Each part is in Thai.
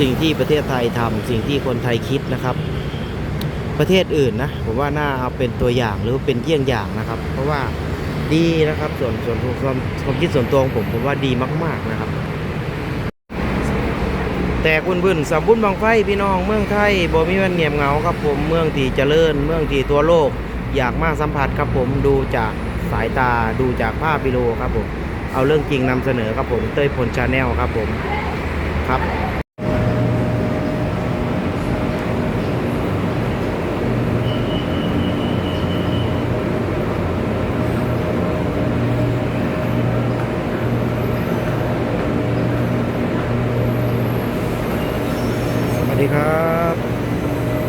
สิ่งที่ประเทศไทยทำสิ่งที่คนไทยคิดนะครับ ประเทศอื่นนะผมว่าน่าเอาเป็นตัวอย่างหรือเป็นเยี่ยงอย่างนะครับ เพราะว่าดีนะครับส่วนส่วนความความคิดส่วนตัวของผมผมว่าดีมาก ๆนะครับ แต่คุณพื้นสมบุญบางไฟพี่น้องเมืองไทยบ่มีวันเงียบเหงาครับ ผมเมืองที่เจริญ เมืองที่ตัวโลก อยากมาสัมผัสครับผมดูจากสายตาดูจากภาพวิดีโอครับผมเอาเรื่องจริงนำเสนอครับผมเต้ยพลชาแนลครับผมครับ สวัสดีครับ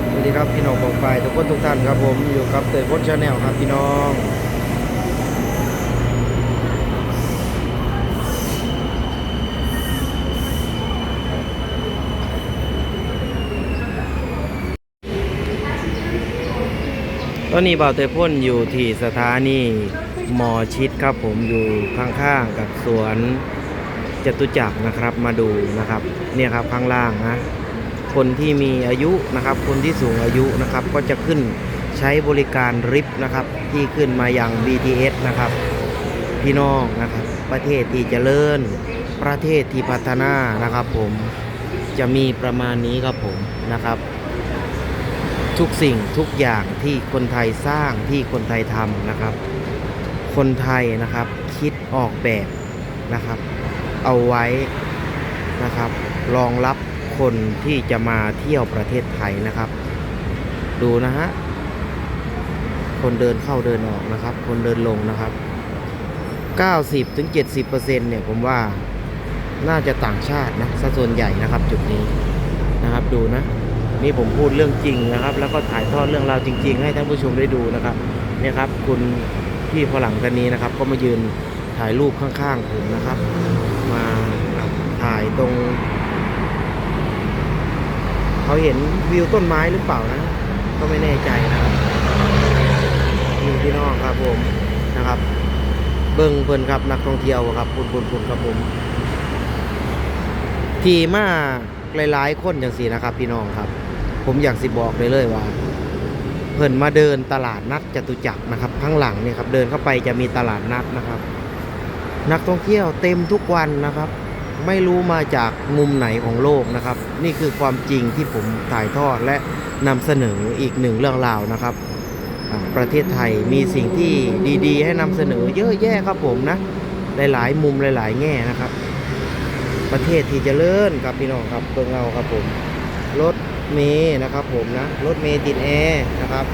สวัสดี ครับพี่น้องไปทุกคนทุกท่านครับผมอยู่กับเตยพจน์ชาแนลครับพี่น้องตอนนี้บ่าวเตยพ่นอยู่ที่สถานีหมอชิดครับผมอยู่ข้างๆกับสวนจตุจักรนะครับมาดูนะครับ เนี่ยครับข้างล่างนะ คนที่มีอายุนะครับ คนที่สูงอายุนะครับ ก็จะขึ้นใช้บริการริฟนะครับ ที่ขึ้นมาอย่าง BTS นะครับ พี่น้องนะครับ ประเทศที่เจริญ ประเทศที่พัฒนานะครับผมจะมีประมาณนี้ครับผมนะครับ ทุกสิ่งทุกอย่างที่คนไทยสร้างที่คนไทยทำนะครับ คนไทยนะครับคิดออกแบบนะครับ เอาไว้นะครับรองรับ คนที่จะมาเที่ยวประเทศไทยนะครับ ดูนะฮะ คนเดินเข้าเดินออกนะครับ คนเดินลงนะครับ 90ถึง70%เนี่ยผมว่าน่าจะต่างชาตินะสัดส่วนใหญ่นะครับจุดนี้นะครับดูนะ นี่ผมพูดเรื่องจริงนะครับ แล้วก็ถ่ายทอดเรื่องราวจริง ๆ ให้ท่านผู้ชมได้ดูนะครับเนี่ยครับ คุณพี่ฝรั่งท่านนี้นะครับ ก็มายืนถ่ายรูปข้างๆผมนะครับ มาถ่ายตรง เขาเห็นวิวต้นไม้หรือเปล่านะ ก็ไม่แน่ใจนะครับนี่พี่น้องครับผมนะครับ เบิ้งเพลินครับนักท่องเที่ยวครับปุ่นปุ่นปุ่นครับผมที่มาหลายๆคนอย่างสีนะครับ พี่น้องครับ ผมอยากสิบอกเลยเลยว่าเพิ่นมาเดินตลาดนัดจตุจักรนะครับ ข้างหลังเนี่ยครับเดินเข้าไปจะมีตลาดนัดนะครับ นักท่องเที่ยวเต็มทุกวันนะครับ ไม่รู้มาจากมุมไหนของโลกนะครับ นี่คือความจริงที่ผมถ่ายทอดและนำเสนออีกหนึ่งเรื่องราวนะครับ ประเทศไทยมีสิ่งที่ดี ๆ ให้นำเสนอเยอะแยะครับผมนะหลายๆมุมหลาย ๆ แง่นะครับ ประเทศที่จเจริญครับพี่น้องครับเพิ่งเอาครับผมรถเมย์นะครับผมนะรถเมย์ติดแอร์นะครับ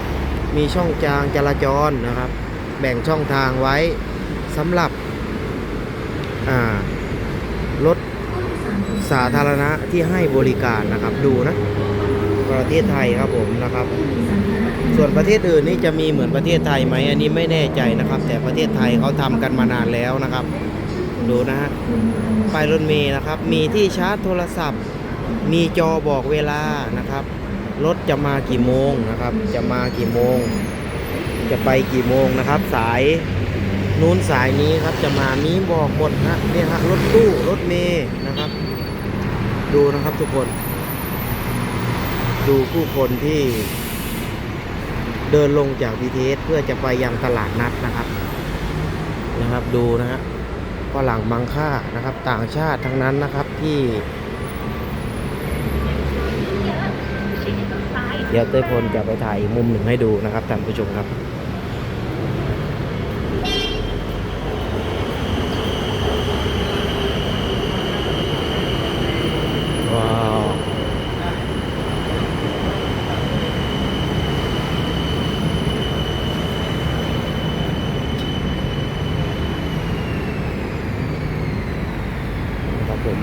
มีช่องจางจราจรนะครับ แบ่งช่องทางไว้สำหรับอ่า รถสาธารณะที่ให้บริการนะครับดูนะ ประเทศไทยครับผมนะครับ ส่วนประเทศอื่นนี่จะมีเหมือนประเทศไทยไหมอันนี้ไม่แน่ใจนะครับ แต่ประเทศไทยเขาทำกันมานานแล้วนะครับ ดูนะฮะป้ายรถเมย์นะครับ มีที่ชาร์จโทรศัพท์ มีจอบอกเวลานะครับรถจะมากี่โมงนะครับ จะมากี่โมง จะไปกี่โมงนะครับ สาย นู้นสายนี้ครับจะมามีบอกหมดฮะเนี่ยฮะรถตู้รถเมย์นะครับ ดูนะครับทุกคน ดูผู้คนที่เดินลงจาก BTS เพื่อจะไปยังตลาดนัดนะครับ นะครับดูนะฮะฝรั่งบางค่านะครับ ต่างชาติทั้งนั้นนะครับที่ เดี๋ยวเต้ยพลจะไปถ่ายอีกมุมหนึ่งให้ดูนะครับท่านผู้ชมครับ ว้าวนะครับผม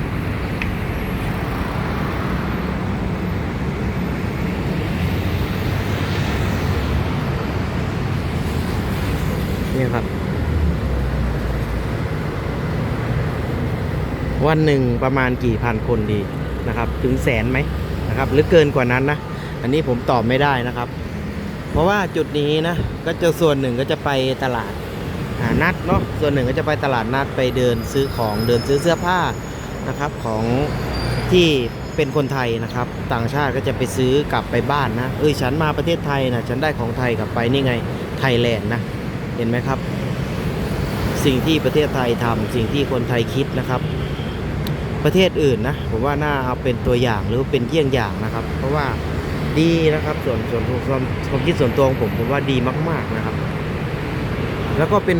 เนี่ครับ วันหนึ่งประมาณกี่พันคนดีนะครับ ถึงแสนไหมนะครับ หรือเกินกว่านั้นนะ อันนี้ผมตอบไม่ได้นะครับ เพราะว่าจุดนี้นะ ก็จะส่วนหนึ่งก็จะไปตลาดนัดเนาะส่วนหนึ่งก็จะไปตลาดนัดไปเดินซื้อของเดินซื้อเสื้อผ้านะครับของที่เป็นคนไทยนะครับ ต่างชาติก็จะไปซื้อกลับไปบ้านนะเอ้ยฉันมาประเทศไทยนะฉันได้ของไทยกลับไปนี่ไงไทยแลนด์นะ เห็นไหมครับ สิ่งที่ประเทศไทยทำสิ่งที่คนไทยคิดนะครับ ประเทศอื่นนะผมว่าน่าเอาเป็นตัวอย่างหรือเป็นเยี่ยงอย่างนะครับ เพราะว่าดีนะครับ ส่วนส่วนความความคิดส่วนตัวของผมผมว่าดีมาก ๆนะครับ แล้วก็เป็น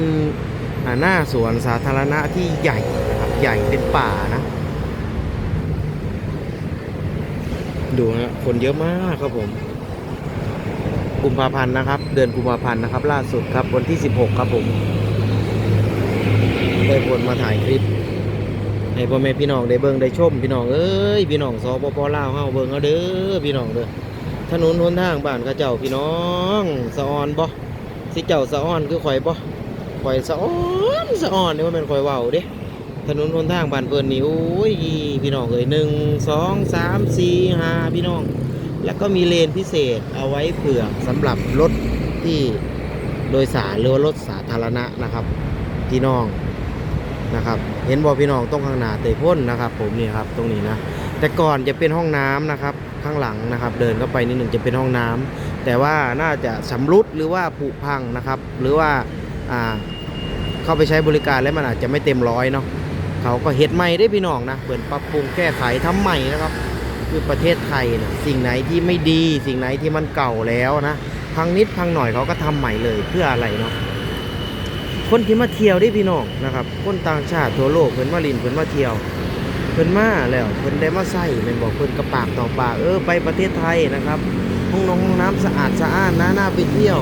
หน้าสวนสาธารณะที่ใหญ่นะครับใหญ่เป็นป่านะ ดูฮะคนเยอะมากครับผม กุมภาพันธ์นะครับ เดือนกุมภาพันธ์นะครับ ล่าสุดครับวันที่ 16 ครับผมได้ผลมาถ่ายคลิปให้พ่อแม่พี่น้องได้เบิ่งได้ชมพี่น้องเอ้ยพี่น้องสปปลาวเฮาเบิ่งเอาเด้อพี่น้องเด้อถนนหนทางบ้านเขาเจ้าพี่น้องสะออนบ่สิเจ้าสะออนคือข่อยบ่ข่อยสะออนสะออนนี่ว่าแม่นข่อยเว้าเด้ถนนหนทางบ้านเพิ่นนี่โอ้ยพี่น้องเอ้ยหนึ่งสองสามสี่ห้าพี่น้อง แล้วก็มีเลนพิเศษเอาไว้เผื่อสำหรับรถที่โดยสารหรือว่ารถสาธารณะนะครับพี่น้องนะครับ เห็นบอพี่น้องต้องข้างหน้าเตยพ่นนะครับ ผมนี่ครับตรงนี้นะแต่ก่อนจะเป็นห้องน้ำนะครับ ข้างหลังนะครับ เดินเข้าไปนิดหนึ่งจะเป็นห้องน้ำแต่ว่าน่าจะสำรุดหรือว่าผุพังนะครับ หรือว่าอ่าเข้าไปใช้บริการแล้วมันอาจจะไม่เต็มร้อยเนาะเขาก็เฮ็ดใหม่ได้พี่น้องนะเปิดปรับปรุงแก้ไขทำใหม่นะครับ คือประเทศไทยนะสิ่งไหนที่ไม่ดี สิ่งไหนที่มันเก่าแล้วนะพังนิดพังหน่อยเขาก็ทำใหม่เลยเพื่ออะไรเนาะคนที่มาเที่ยวได้พี่น้องนะครับ คนต่างชาติทั่วโลกเพิ่นมาลินเพิ่นมาเที่ยวเพิ่นมาแล้วเพิ่นได้มาใส่เป็นบอกเพิ่นกระปากต่อปากเออไปประเทศไทยนะครับห้องนงห้องน้ำสะอาดสะอ้านนะน่าไปเที่ยว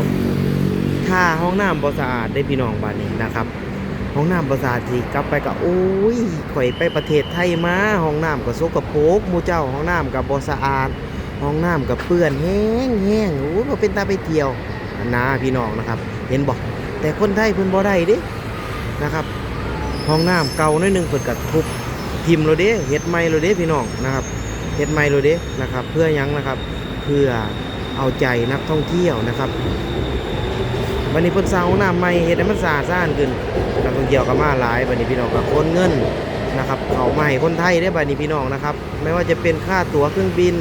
ถ้าห้องน้ำบ่สะอาดได้พี่น้องบ้านนี้นะครับ ห้องน้ำประสาทที่กลับไปก็โอ้ยข่อยไปประเทศไทยมาห้องน้ำก็สกปรกมูเจ้าห้องน้ำก็บ่สะอาด ห้องน้ำก็เปื้อนแห้งแห้งโอ้ยบ่เป็นตาไปเที่ยวนะพี่น้องนะครับ เห็นบ่แต่คนไทยเพิ่นบ่ได้เด้นะครับ ห้องน้ำเก่าหน้อยหนึงเพิ่นก็ทุบทิมแล้วเด้เฮ็ดใหม่แล้วเด้พี่น้องนะครับเฮ็ดใหม่แล้วเด้นะครับ เพื่อยังนะครับ เพื่อเอาใจนักท่องเที่ยวนะครับ วันนี้เพิ่นสร้างห้องน้ำใหม่เฮ็ดให้มันสะอาดสะอ้านขึ้นนักท่องเที่ยวก็มาหลายบัดนี้พี่น้องก็คนเงินนะครับเขาให้คนไทยได้บัดนี้พี่น้องนะครับ ไม่ว่าจะเป็นค่าตั๋วเครื่องบิน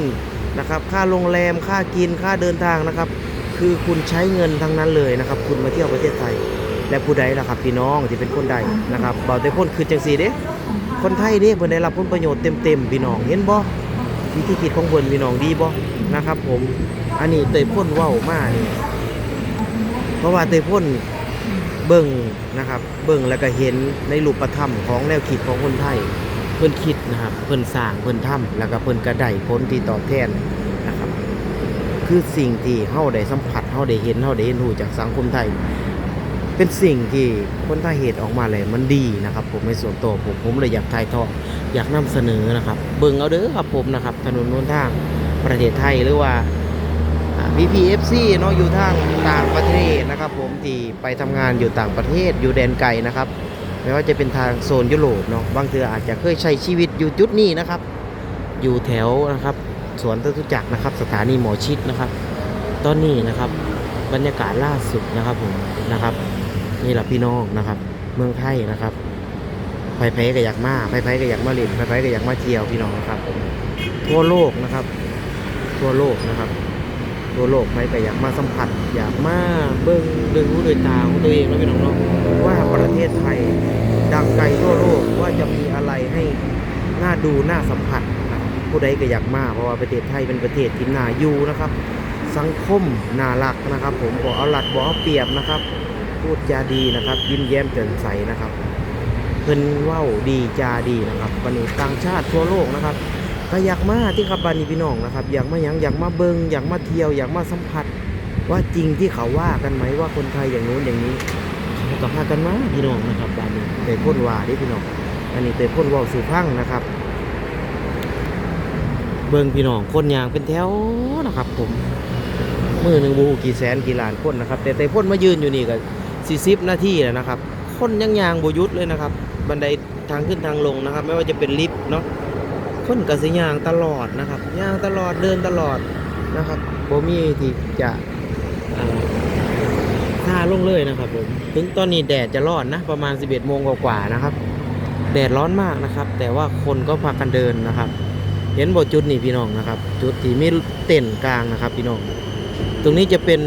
นะครับ ค่าโรงแรมค่ากินค่าเดินทางนะครับ คือคุณใช้เงินทั้งนั้นเลยนะครับ คุณมาเที่ยวประเทศไทย และผู้ใดล่ะครับ พี่น้องที่เป็นคนใดนะครับเบาแต่พ้นคือจังซี่เด้คนไทยเด้เพิ่นได้รับผลประโยชน์เต็มๆพี่น้องเห็นบ่วิธีคิดของเพิ่นพี่น้องดีบ่นะครับ ผมอันนี้เตยพ่นว้ามานี่ เพราะว่าเตยพ่นเบิ่งนะครับ เบิ่งแล้วก็เห็นในรูปธรรมของแนวคิดของคนไทย เพิ่นคิดนะครับ เพิ่นสร้างเพิ่นทำแล้วก็เพิ่นก็ได้ผลที่ตอบแทนนะครับ คือสิ่งที่เฮาได้สัมผัสเฮาได้เห็นเฮาได้เห็นรู้จากสังคมไทย เป็นสิ่งที่คนไทยเหตุออกมาเลยมันดีนะครับ ผมในส่วนตัวผมผมเลยอยากถ่ายทอดอยากนำเสนอนะครับ เบิ่งเอาเด้อครับผมนะครับ ถนนนนทางประเทศไทยหรือว่า BPFC เนาะอยู่ทางต่างประเทศนะครับ ผมที่ไปทำงานอยู่ต่างประเทศอยู่แดนไกลนะครับไม่ว่าจะเป็นทางโซนยุโรปเนาะบางเทืออาจจะเคยใช้ชีวิตอยู่จุดนี้นะครับ อยู่แถวนะครับสวนจตุจักรนะครับ สถานีหมอชิดนะครับ ตอนนี้นะครับบรรยากาศล่าสุดนะครับผมนะครับนี่แหละพี่น้องนะครับ เมืองไทยนะครับไผ่ไผ่ก็อยากมาไผ่ไผ่ก็อยากมาเล่นไผ่ไผ่ก็อยากมาเที่ยวพี่น้องนะครับทั่วโลกนะครับ ทั่วโลกนะครับ ทั่วโลกไผ่ก็อยากมาสัมผัส อยากมาเบิ้งเบิ้งรู้โดวยตาของตัวเองแล้วพี่น้องเนาะว่าประเทศไทยดังไกลทั่วโลกว่าจะมีอะไรให้น่าดูน่าสัมผัสนะครับผู้ใดก็อยากมาเพราะว่าประเทศไทยเป็นประเทศที่น่าอยู่นะครับ สังคมน่ารักนะครับ ผมบอกเอาหลัดบอกเอาเปรียบนะครับ พูดจาดีนะครับ ยิ้มแย้มแจ่มใสนะครับเพิ่นเว้าดีจาดีนะครับวันนี้ต่างชาติทั่วโลกนะครับ ก็อยากมาที่ขับบานีพี่น้องนะครับ อยากมายังอยากมาเบิงอยากมาเที่ยวอยากมาสัมผัส ว่าจริงที่เขาว่ากันไหมว่าคนไทยอย่างนู้นอย่างนี้ก็พากันมาพี่น้องนะครับบานนี้เตยพ่นว่าดิพี่น้องอันนี้เตยพ่นว่าสู่พังนะครับ เบิงพี่น้องคนยางเป็นแถวนะครับ ผมมือหนึ่งบูกี่แสนกี่ล้านคนนะครับ แต่เตยพ่นมายืนอยู่นี่ก็สี่สิบนาทีแล้วนะครับ คนยังยางบหยุดเลยนะครับ บันไดทางขึ้นทางลงนะครับ ไม่ว่าจะเป็นลิฟต์เนาะ คนกับสิยางตลอดนะครับย่างตลอดเดินตลอดนะครับโบมีที่จะอ่าท่าลงเลยนะครับผมถึงตอนนี้แดดจะร้อนนะประมาณ 11โมงกว่าๆนะครับ แดดร้อนมากนะครับ แต่ว่าคนก็พากันเดินนะครับ เห็นบ่จุดนี่พี่น้องนะครับ จุดที่มีเต็นท์กลางนะครับพี่น้อง ตรงนี้จะเป็น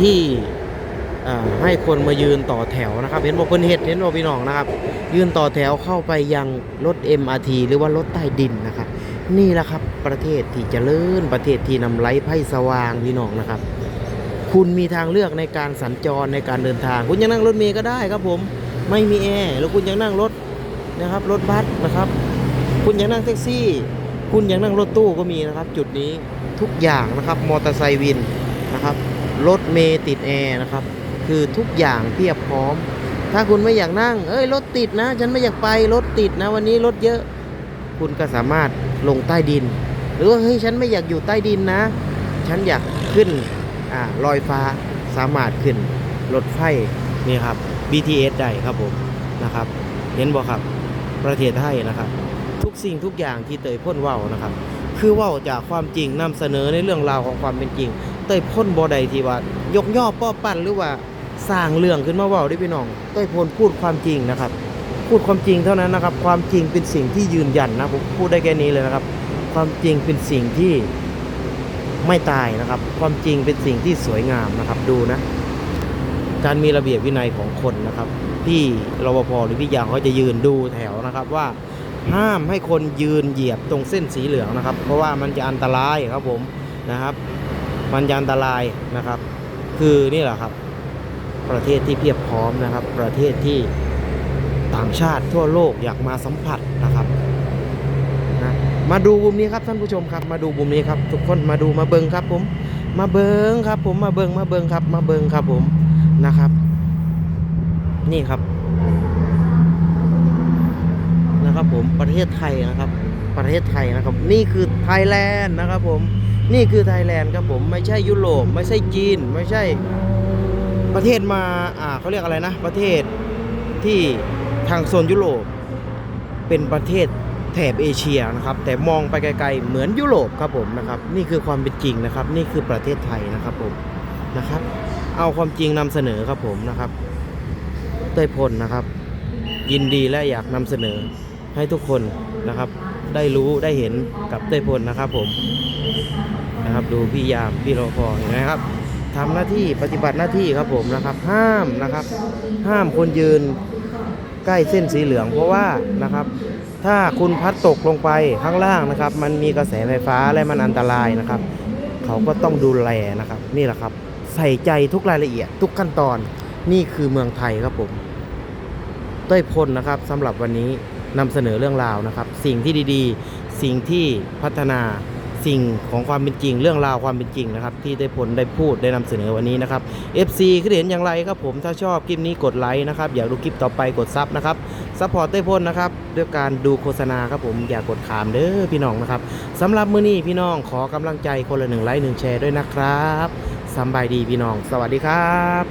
ที่ ให้คนมายืนต่อแถวนะครับ เห็นบอกเพิ่นเฮ็ดเห็นบอกพี่น้องนะครับ ยืนต่อแถวเข้าไปยังรถ MRT หรือว่ารถใต้ดินนะครับ นี่แหละครับประเทศที่เจริญประเทศที่นำไร้ไพ่สว่างพี่น้องนะครับ คุณมีทางเลือกในการสัญจรในการเดินทาง คุณยังนั่งรถเมล์ก็ได้ครับผมไม่มีแอร์แล้วคุณยังนั่งรถนะครับ รถบัสนะครับ คุณยังนั่งแท็กซี่ คุณยังนั่งรถตู้ก็มีนะครับ จุดนี้ทุกอย่างนะครับมอเตอร์ไซค์วินนะครับรถเมล์ติดแอร์นะครับ คือทุกอย่างเพียบพร้อม ถ้าคุณไม่อยากนั่ง เอ้ยรถติดนะ ฉันไม่อยากไปรถติดนะ วันนี้รถเยอะ คุณก็สามารถลงใต้ดิน หรือว่าเฮ้ยฉันไม่อยากอยู่ใต้ดินนะ ฉันอยากขึ้นอ่าลอยฟ้าสามารถขึ้นรถไฟนี่ครับ BTS ได้ครับผมนะครับ เห็นบ่ครับประเทศไทยนะครับ ทุกสิ่งทุกอย่างที่เตยพ่นว้าวนะครับ คือว้าจากความจริงนำเสนอในเรื่องราวของความเป็นจริง เตยพ่นบ่ใดที่ว่ายกย่อป้อปั้นหรือว่า สร้างเรื่องขึ้นมาว้าได้พี่น้องเตยพ่นพูดความจริงนะครับ พูดความจริงเท่านั้นนะครับ ความจริงเป็นสิ่งที่ยืนยันนะผมพูดได้แค่นี้เลยนะครับ ความจริงเป็นสิ่งที่ไม่ตายนะครับ ความจริงเป็นสิ่งที่สวยงามนะครับ ดูนะ การมีระเบียบวินัยของคนนะครับพี่รปภหรือพี่ยามเขาจะยืนดูแถวนะครับว่าห้ามให้คนยืนเหยียบตรงเส้นสีเหลืองนะครับ เพราะว่ามันจะอันตรายครับผมนะครับ มันจะอันตรายนะครับ คือนี่แหละครับ ประเทศที่เพียบพร้อมนะครับ ประเทศที่ต่างชาติทั่วโลกอยากมาสัมผัสนะครับนะมาดูมุมนี้ครับท่านผู้ชมครับ มาดูมุมนี้ครับ ทุกคนมาดูมาเบิงครับผม มาเบิงครับผมมาเบิงมาเบิงครับ มาเบิงครับผมนะครับ นี่ครับนะครับผมประเทศไทยนะครับ ประเทศไทยนะครับ นี่คือไทยแลนด์นะครับผมนี่คือไทยแลนด์ครับผมไม่ใช่ยุโรปไม่ใช่จีน ไม่ใช่ ประเทศมาอ่าเขาเรียกอะไรนะ ประเทศที่ทางโซนยุโรป เป็นประเทศแถบเอเชียนะครับ แต่มองไปไกลๆ เหมือนยุโรปครับผมนะครับ นี่คือความเป็นจริงนะครับ นี่คือประเทศไทยนะครับผมนะครับ เอาความจริงนำเสนอครับผมนะครับเต้ยพลนะครับ ยินดีและอยากนำเสนอให้ทุกคนนะครับ ได้รู้ได้เห็นกับเต้ยพลนะครับผมนะครับ ดูพี่ยามพี่รปภเห็นไหมครับ ทำหน้าที่ปฏิบัติหน้าที่ครับผมนะครับ ห้ามนะครับ ห้ามคนยืนใกล้เส้นสีเหลือง เพราะว่านะครับ ถ้าคุณพัดตกลงไปข้างล่างนะครับ มันมีกระแสไฟฟ้าและมันอันตรายนะครับ เขาก็ต้องดูแลนะครับ นี่แหละครับ ใส่ใจทุกรายละเอียด ทุกขั้นตอนนี่คือเมืองไทยครับผมต้ยพลนะครับสำหรับวันนี้นำเสนอเรื่องราวนะครับ สิ่งที่ดีๆ สิ่งที่พัฒนา สิ่งของความเป็นจริง เรื่องราวความเป็นจริงนะครับ ที่เต้ยพลได้พูดได้นำเสนอวันนี้นะครับ FC คิดเห็นอย่างไรครับผมถ้าชอบคลิปนี้กดไลค์นะครับอยากดูคลิปต่อไปกดซับนะครับซัพพอร์ตเต้ยพลนะครับด้วยการดูโฆษณาครับผมอย่ากดขามเด้อพี่น้องนะครับสำหรับมื้อนี้พี่น้องขอกำลังใจคนละหนึ่งไลค์หนึ่งแชร์ด้วยนะครับสบายดีพี่น้อง สวัสดีครับ